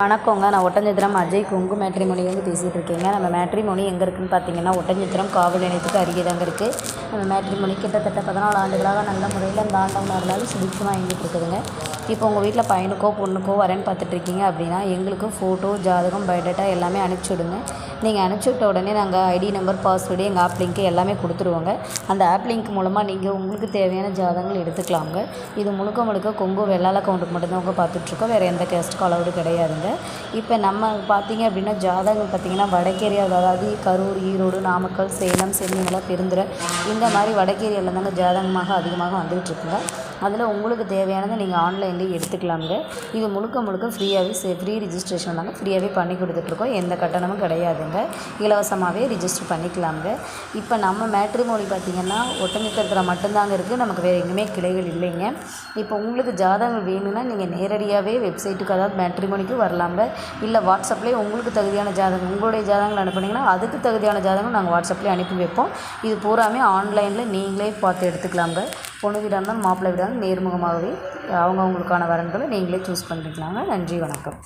வணக்கங்க. நான் ஒட்டஞ்சத்திரம் அஜய். கொங்கு மேட்ரிமோனிலேருந்து பேசிகிட்டு இருக்கேங்க. நம்ம மேட்ரிமோனி எங்கே இருக்குதுன்னு பார்த்தீங்கன்னா ஒட்டஞ்சத்திரம் காவல் நிலையத்துக்கு அருகே தாங்க இருக்குது நம்ம மேட்ரிமோனி கிட்டத்தட்ட பதினாலு ஆண்டுகளாக நல்ல முறையில் இந்த ஆண்டவங்களாக இருந்தாலும் சுபிட்சமாக இயங்கிட்டு இருக்குதுங்க. இப்போ உங்கள் வீட்டில் பையனுக்கோ பொண்ணுக்கோ வரேன்னு பார்த்துட்ருக்கீங்க அப்படின்னா எங்களுக்கு ஃபோட்டோ ஜாதகம் பயோடேட்டா எல்லாமே அனுப்பிச்சி விடுங்க. நீங்கள் அனுப்பிச்சி விட்ட உடனே நாங்கள் ஐடி நம்பர் பாஸ்வேர்டு எங்கள் ஆப் லிங்க்கு எல்லாமே கொடுத்துருவோங்க. அந்த ஆப் லிங்க் மூலமாக நீங்கள் உங்களுக்கு தேவையான ஜாதகங்கள் எடுத்துக்கலாங்க. இது முழுக்க முழுக்க கொங்கு வெள்ளால கவுண்டுக்கு மட்டும்தான் உங்க பார்த்துட்ருக்கோம். வேறு எந்த கேஸ்ட்டுக்கும் அளவுடு கிடையாதுங்க. இப்போ நம்ம பார்த்தீங்க அப்படின்னா ஜாதகங்கள் பார்த்தீங்கன்னா வடக்கேரியாவில் அதாவது கரூர் ஈரோடு நாமக்கல் சேலம் சென்னிமலை பெருந்துறை இந்த மாதிரி வடக்கேரியாவில் தாங்க ஜாதகமாக அதிகமாக வந்துகிட்ருக்குங்க. அதில் உங்களுக்கு தேவையானதை நீங்கள் ஆன்லைன்லேயே எடுத்துக்கலாங்க இது முழுக்க முழுக்க ஃப்ரீயாகவே சே ஃப்ரீ ரிஜிஸ்ட்ரேஷன் நாங்கள் ஃப்ரீயாகவே பண்ணி கொடுத்துட்ருக்கோம். எந்த கட்டணமும் கிடையாதுங்க. இலவசமாகவே ரிஜிஸ்டர் பண்ணிக்கலாங்க இப்போ நம்ம மேட்ரிமோனி பார்த்திங்கன்னா ஒட்டமித்தரத்தில் மட்டும்தாங்க இருக்குது நமக்கு வேறு எங்கேயுமே கிளைகள் இல்லைங்க. இப்போ உங்களுக்கு ஜாதகங்கள் வேணும்னா நீங்கள் நேரடியாகவே வெப்சைட்டுக்கு அதாவது மேட்ரிமோனிக்கு வரலாங்க. இல்லை வாட்ஸ்அப்லேயே உங்களுக்கு தகுதியான ஜாதகம் உங்களுடைய ஜாதகங்கள் அனுப்புனீங்கன்னா அதுக்கு தகுதியான ஜாதகம் நாங்கள் வாட்ஸ்அப்லேயே அனுப்பி வைப்போம். இது பூராமே ஆன்லைனில் நீங்களே பார்த்து எடுத்துக்கலாங்க. பொண்ணு வீடாக இருந்தாலும் மாப்பிள்ளை வீடாக இருந்தாலும் நேர்முகமாகவே அவங்கவுங்களுக்கான வரன்களை நீங்களே சூஸ் பண்ணிக்கலாங்க. நன்றி வணக்கம்.